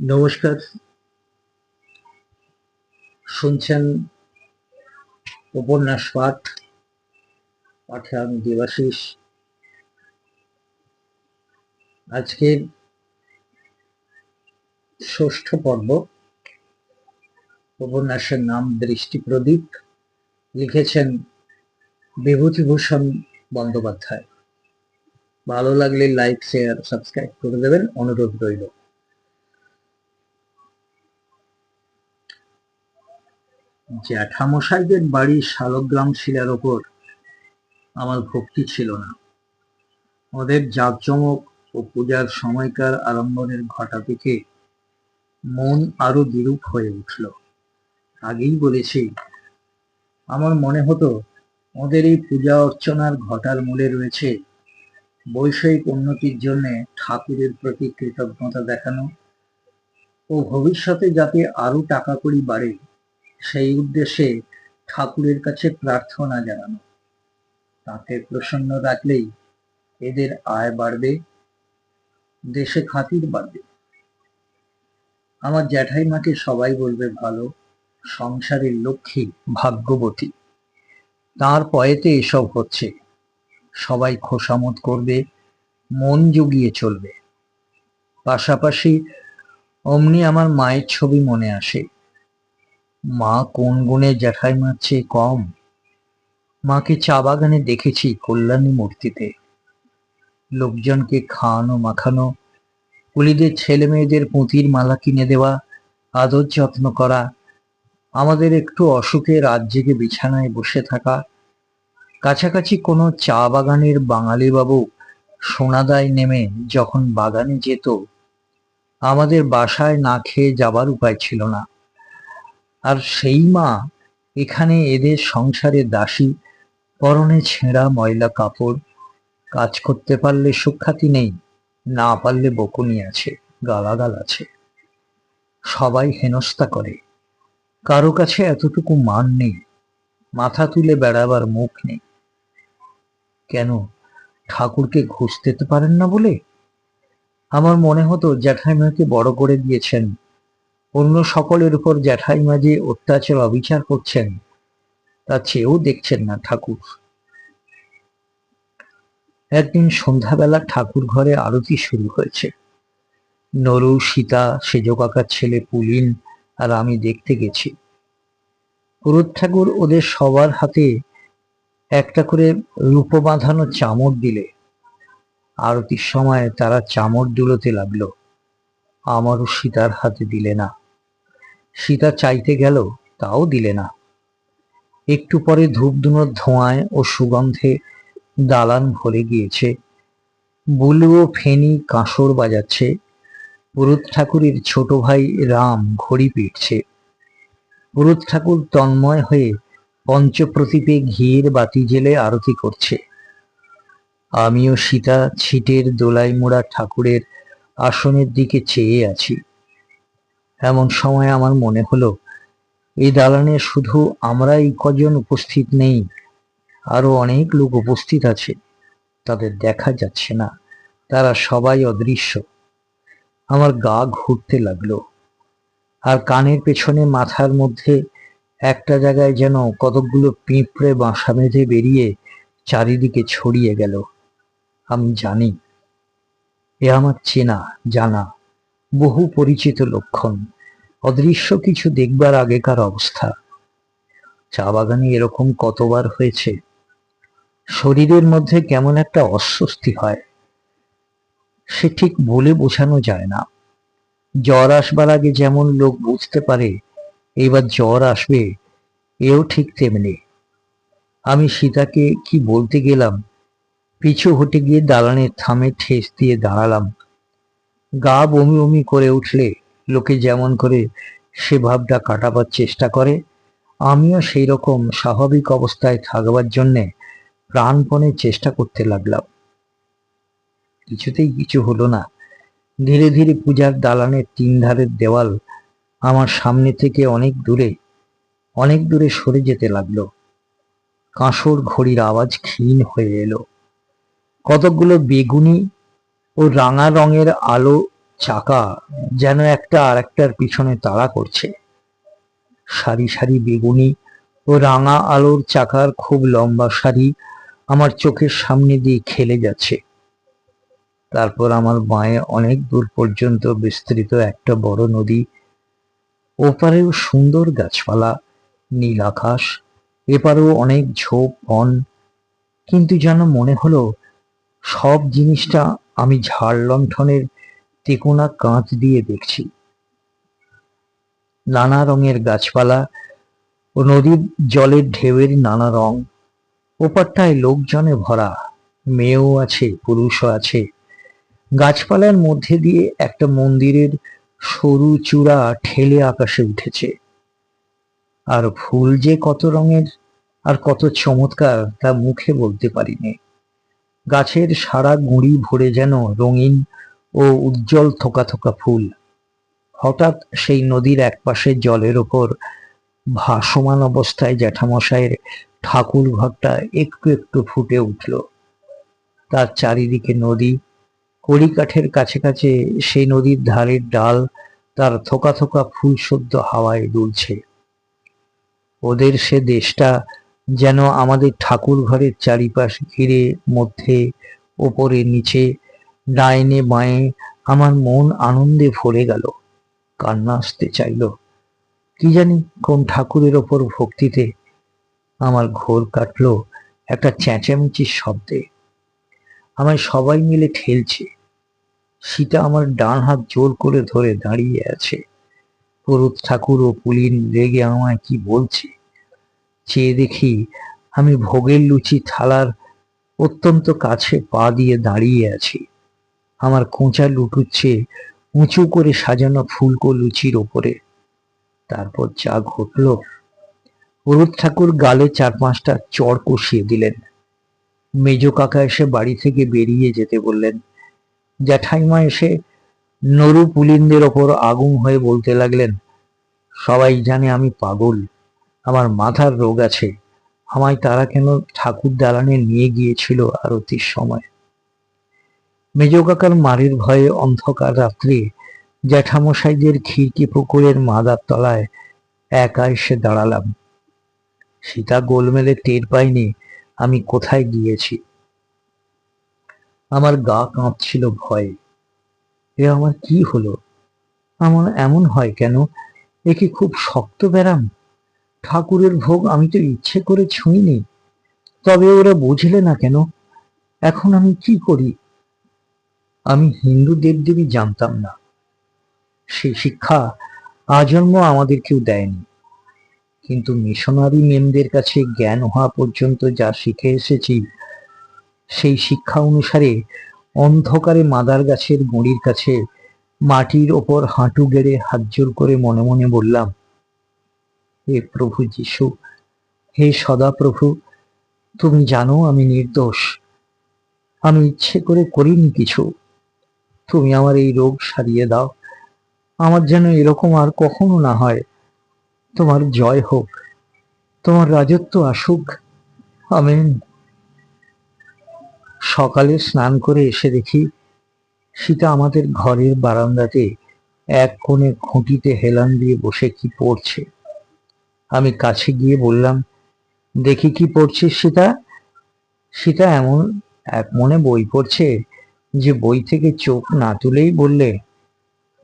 নমস্কার। শুনছেন উপন্যাস পাঠ পাঠে আমি দেবাশিস আজকের ষষ্ঠ পর্ব, উপন্যাসের নাম দৃষ্টি প্রদীপ, লিখেছেন বিভূতিভূষণ বন্দ্যোপাধ্যায়। ভালো লাগলে লাইক শেয়ার সাবস্ক্রাইব করে দেবেন, অনুরোধ রইল। জ্যাঠামশাইদের বাড়ি শালগ্রাম শিলার ওপর আমার ভক্তি ছিল না। ওদের জাঁকজমক ও পূজার সময়কার আরম্ভনের ঘটা থেকে মন আরও বিরূপ হয়ে উঠল। আগেই বলেছি, আমার মনে হতো ওদের এই পূজা অর্চনার ঘটার মূলে রয়েছে বৈষয়িক উন্নতির জন্য ঠাকুরের প্রতি কৃতজ্ঞতা দেখানো ও ভবিষ্যতে যাতে আরও টাকা কড়ি বাড়ে সেই উদ্দেশ্যে ঠাকুরের কাছে প্রার্থনা জানানো। তাকে প্রসন্ন রাখলেই এদের আয় বাড়বে, দেশে খাতির বাড়বে। আমার জ্যাঠাইমাকে সবাই বলবে ভালো, সংসারের লক্ষ্মী ভাগ্যবতী। তার পয়েতে এসব হচ্ছে। সবাই খোসামত করবে, মন জুগিয়ে চলবে। পাশাপাশি অমনি আমার মায়ের ছবি মনে আসে। মা কোন গুণে জ্যাঠাইমার চেয়ে কম? মাকে চা বাগানে দেখেছি কল্যাণী মূর্তিতে। লোকজনকে খাওয়ানো, মাখানো, কুলিদের ছেলে মেয়েদের পুঁতির মালা কিনে দেওয়া, আদর যত্ন করা, আমাদের একটু অসুখে রাত জেগে বিছানায় বসে থাকা। কাছাকাছি কোনো চা বাগানের বাঙালি বাবু সোনাদায় নেমে যখন বাগানে যেত, আমাদের বাসায় না খেয়ে যাবার উপায় ছিল না। আর সেই মা এখানে এদের সংসারে দাসী। পরনে ছেঁড়া ময়লা কাপড়। কাজ করতে পারলে সুখ্যাতি নেই, না পারলে বকুনি আছে, গালাগাল আছে। সবাই হেনস্থা করে। কারও কাছে এতটুকু মান নেই, মাথা তুলে বেড়াবার মুখ নেই। কেন, ঠাকুরকে ঘুষ দিতে পারেন না বলে? আমার মনে হতো জ্যাঠাইমাকে বড় করে দিয়েছেন। অন্য সকলের উপর জ্যাঠাইমা যে অত্যাচার অবিচার করছেন, তা চেয়েও দেখছেন না ঠাকুর। একদিন সন্ধ্যাবেলা ঠাকুর ঘরে আরতি শুরু হয়েছে। নরু, সীতা সেজ কাকার ছেলে পুলিন আর আমি দেখতে গেছি। পুরুত ঠাকুর ওদের সবার হাতে একটা করে রূপ বাঁধানো চামড় দিলে। আরতির সময় তারা চামড় দুলোতে লাগল। আমারও সীতার হাতে দিলে না। সীতা চাইতে গেল, তাও দিলে না। একটু পরে ধূপধুনোর ধোঁয়ায় ও সুগন্ধে দালান ভরে গিয়েছে। বুলু ও ফেনি কাঁসর বাজাচ্ছে। পুরুত ঠাকুরের ছোট ভাই রাম ঘড়ি পিটছে। পুরুত ঠাকুর তন্ময় হয়ে পঞ্চপ্রদীপে ঘিয়ের বাতি জেলে আরতি করছে। আমিও সীতা ছিটের দোলাই মোড়া ঠাকুরের আসনের দিকে চেয়ে আছি। এমন সময় আমার মনে হলো, এই দালানে শুধু আমরাই কজন উপস্থিত নেই, আরও অনেক লোক উপস্থিত আছে। তাদের দেখা যাচ্ছে না, তারা সবাই অদৃশ্য। আমার গা ঘুরতে লাগল, আর কানের পেছনে মাথার মধ্যে একটা জায়গায় যেন কতকগুলো পিঁপড়ে বাসা বেঁধে বেরিয়ে চারিদিকে ছড়িয়ে গেল। আমি জানি, এ আমার চেনা, জানা। বহু পরিচিত লক্ষণ। অদৃশ্য কিছু দেখবার আগেকার অবস্থা। চা বাগানে এরকম কতবার হয়েছে? শরীরের মধ্যে কেমন একটা অস্বস্তি হয়। সে ঠিক বলে বোঝানো যায় না। জ্বর আসবার আগে যেমন লোক বুঝতে পারে, এবার জ্বর আসবে, এও ঠিক তেমনি। আমি সীতাকে কি বলতে গেলাম? পিছু হটে গিয়ে দালানের থামে ঠেস দিয়ে দাঁড়ালাম। গা বমি বমি করে উঠলে লোকে যেমন করে সে ভাবটা কাটাবার চেষ্টা করে, আমিও সেই রকম স্বাভাবিক অবস্থায় থাকবার জন্যে প্রাণপণে চেষ্টা করতে লাগলাম। কিছুতেই কিছু হলো না। ধীরে ধীরে পূজার দালানের তিন ধারের দেওয়াল আমার সামনে থেকে অনেক দূরে অনেক দূরে সরে যেতে লাগল। কাঁসর ঘড়ির আওয়াজ ক্ষীণ হয়ে এলো। কতকগুলো বেগুনি ও রাঙা রঙের আলো চাকা যেন একটা আর একটার পিছনে তাড়া করছে। সারি সারি বেগুনি ও রাঙা আলোর চাকার খুব লম্বা সারি আমার চোখের সামনে দিয়ে খেলে যাচ্ছে। তারপর আমার বাঁয়ে অনেক দূর পর্যন্ত বিস্তৃত একটা বড় নদী। ওপারেও সুন্দর গাছপালা, নীল আকাশ, এপারেও অনেক ঝোপ, বন। কিন্তু যেন মনে হলো সব জিনিসটা আমি ঝাড় লণ্ঠনের তেকোনা কাঁচ দিয়ে দেখছি। নানা রঙের গাছপালা ও নদীর জলের ঢেউয়ের নানা রং। ওপারটায় লোকজনে ভরা, মেয়েও আছে, পুরুষও আছে। গাছপালার মধ্যে দিয়ে একটা মন্দিরের সরু চূড়া ঠেলে আকাশে উঠেছে। আর ফুল যে কত রঙের আর কত চমৎকার তা মুখে বলতে পারিনি। গাছের সারা গুঁড়ি ভরে যেন রঙিন ও উজ্জ্বল থোকা থোকা ফুল। হঠাৎ সেই নদীর একপাশে জলের ওপর ভাসমান অবস্থায় জ্যাঠামশাইয়ের ঠাকুর ঘরটা একটু একটু ফুটে উঠল। তার চারিদিকে নদী কড়িকাঠের কাছে কাছে সেই নদীর ধারের ডাল, তার থোকা থোকা ফুল শুদ্ধ হাওয়ায় দুলছে। ওদের সে দেশটা যেন আমাদের ঠাকুর ঘরের চারিপাশ ঘিরে মধ্যে, ওপরে, নিচে, ডাইনে, বাঁয়ে আমার মন আনন্দে ভরে গেল, কান্না আসতে চাইল। কি জানি কোন ঠাকুরের ওপর ভক্তিতে আমার ঘোর কাটলো একটা চেঁচামেচির শব্দে। আমায় সবাই মিলে ঠেলছে। সীতা আমার ডান হাত জোর করে ধরে দাঁড়িয়ে আছে। পুরুত ঠাকুর ও পুলিন রেগে আমায় কি বলছে? চেয়ে দেখি আমি ভোগের লুচি থালার অত্যন্ত কাছে পা দিয়ে দাঁড়িয়ে আছি। আমার কোঁচা লুটুচ্ছে উঁচু করে সাজানো ফুলকো লুচির ওপরে। তারপর যা ঘটল পুরুত ঠাকুর গালে চার পাঁচটা চড় কষিয়ে দিলেন। মেজ কাকা এসে বাড়ি থেকে বেরিয়ে যেতে বললেন, জ্যাঠাইমা এসে নরু পুলিনদের ওপর আগুন হয়ে বলতে লাগলেন, সবাই জানে আমি পাগল। আমার মাথার রোগ আছে। আমায় তারা কেন ঠাকুর দালানে নিয়ে গিয়েছিল আরতির সময়? মেজ কাকার মারের ভয়ে অন্ধকার রাত্রে জ্যাঠামশাইদের খিড়কি পুকুরের মাদার তলায় একা এসে দাঁড়ালাম। সীতা গোলমেলে টের পাইনি আমি কোথায় গিয়েছি। আমার গা কাঁপছিল ভয়ে। এ আমার কি হলো? আমার এমন হয় কেন? এ কি খুব শক্ত ব্যারাম? ঠাকুরের ভোগ আমি তো ইচ্ছে করে ছুঁইনি। তবে ওরা বুঝলে না কেন, এখন আমি কি করি? আমি হিন্দু দেবদেবী জানতাম না। সেই শিক্ষা আজন্ম আমাদের কেউ দেয়নি। কিন্তু মিশনারি মেমদের কাছে জ্ঞান হওয়া পর্যন্ত যা শিখে এসেছি, সেই শিক্ষা অনুসারে অন্ধকারে মাদার গাছের গুঁড়ির কাছে মাটির ওপর হাঁটু গেড়ে হাত জোর করে মনে মনে বললাম হে প্রভু যিশু, হে সদা প্রভু তুমি জানো আমি নির্দোষ। আমি ইচ্ছে করে করিনি কিছু। তুমি আমার এই রোগ সারিয়ে দাও। আমার যেন এরকম আর কখনো না হয়। তোমার জয় হোক। তোমার রাজত্ব আসুক। আমি সকালে স্নান করে এসে দেখি সীতা আমাদের ঘরের বারান্দাতে এক কোণে খুঁটিতে হেলান দিয়ে বসে কি পড়ছে। আমি কাছে গিয়ে বললাম, দেখি কি পড়ছিস সীতা? সীতা এমন এক মনে বই পড়ছে যে বই থেকে চোখ না তুলেই বললে,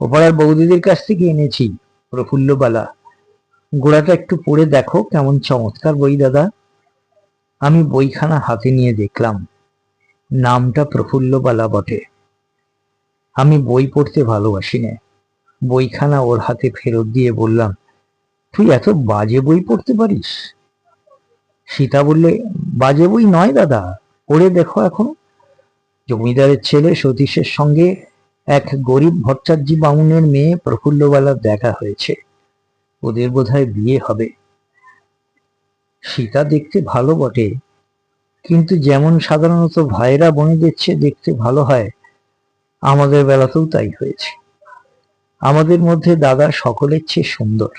ওপাড়ার বৌদিদের কাছ থেকে এনেছি প্রফুল্লবালা গোড়াটা একটু পড়ে দেখো কেমন চমৎকার বই, দাদা। আমি বইখানা হাতে নিয়ে দেখলাম, নামটা প্রফুল্লবালা বটে। আমি বই পড়তে ভালোবাসি না। বইখানা ওর হাতে ফেরত দিয়ে বললাম তুই এত বাজে বই পড়তে পারিস? সীতা বললে, বাজে বই নয় দাদা, পড়ে দেখো এখন। জমিদারের ছেলে সতীশের সঙ্গে এক গরিব ভট্টাচার্য বামুনের মেয়ে প্রফুল্লবালার দেখা হয়েছে। ওদের বোধহয় বিয়ে হবে। সীতা দেখতে ভালো বটে, কিন্তু যেমন সাধারণত ভাইরা বোনেদের চেয়ে দেখতে ভালো হয়, আমাদের বেলাতেও তাই হয়েছে। আমাদের মধ্যে দাদা সকলের চেয়ে সুন্দর।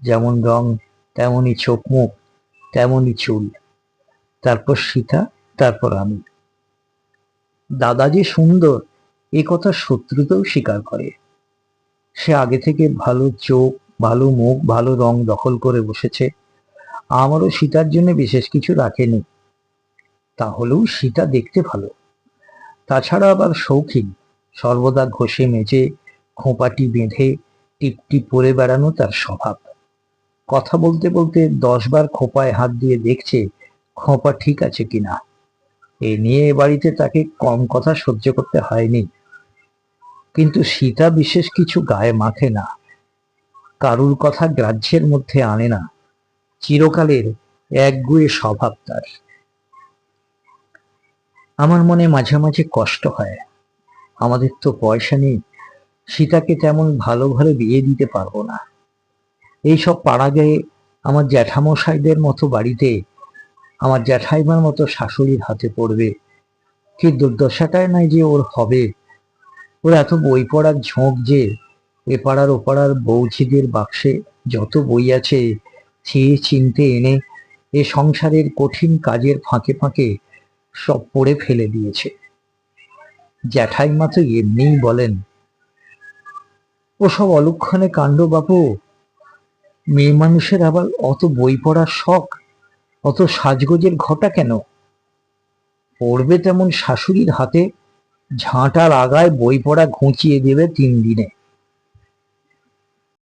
যেমন রং, তেমনই চোখ, মুখ, তেমনই চুল, তারপর সীতা, তারপর আমি। দাদা যে সুন্দর, এ কথা শত্রুতেও স্বীকার করে। সে আগে থেকে ভালো চোখ, ভালো মুখ, ভালো রং দখল করে বসেছে। আমারও সীতার জন্য বিশেষ কিছু রাখেনি। তাহলেও সীতা দেখতে ভালো। তাছাড়া আবার শৌখিন, সর্বদা ঘষে মেজে খোঁপাটি বেঁধে টিপটি পরে বেড়ানো তার স্বভাব। কথা বলতে বলতে দশবার খোঁপায় হাত দিয়ে দেখছে খোঁপা ঠিক আছে কিনা। এ নিয়ে এ বাড়িতে তাকে কম কথা সহ্য করতে হয়নি। কিন্তু সীতা বিশেষ কিছু গায়ে মাখে না। কারুর কথা গ্রাহ্যের মধ্যে আনে না। চিরকালের একগুয়ে স্বভাব তার। আমার মনে মাঝে মাঝে কষ্ট হয়। আমাদের তো পয়সা নেই। সীতাকে তেমন ভালো ঘরে বিয়ে দিতে পারব না। এইসব পাড়া গায়ে আমার জ্যাঠামশাইদের মতো বাড়িতে আমার জ্যাঠাইমার মতো শাশুড়ির হাতে পড়বে। কি দুর্দশাটাই নাই যে ওর হবে। ওর এত বই পড়ার ঝোঁক যে এ পাড়ার ও পাড়ার বৌঝিদের বাক্সে যত বই আছে চেয়ে চিনতে এনে এ সংসারের কঠিন কাজের ফাঁকে ফাঁকে সব পড়ে ফেলে দিয়েছে। জ্যাঠাইমা তো এমনিই বলেন, ওসব অলক্ষণে কাণ্ড বাপু মেয়ে মানুষের আবার অত বই পড়ার শখ? অত সাজগোজের ঘটা কেন? পড়বে তেমন শাশুড়ির হাতে, ঝাঁটার আগায় বই পড়া ঘুঁচিয়ে দেবে তিন দিনে।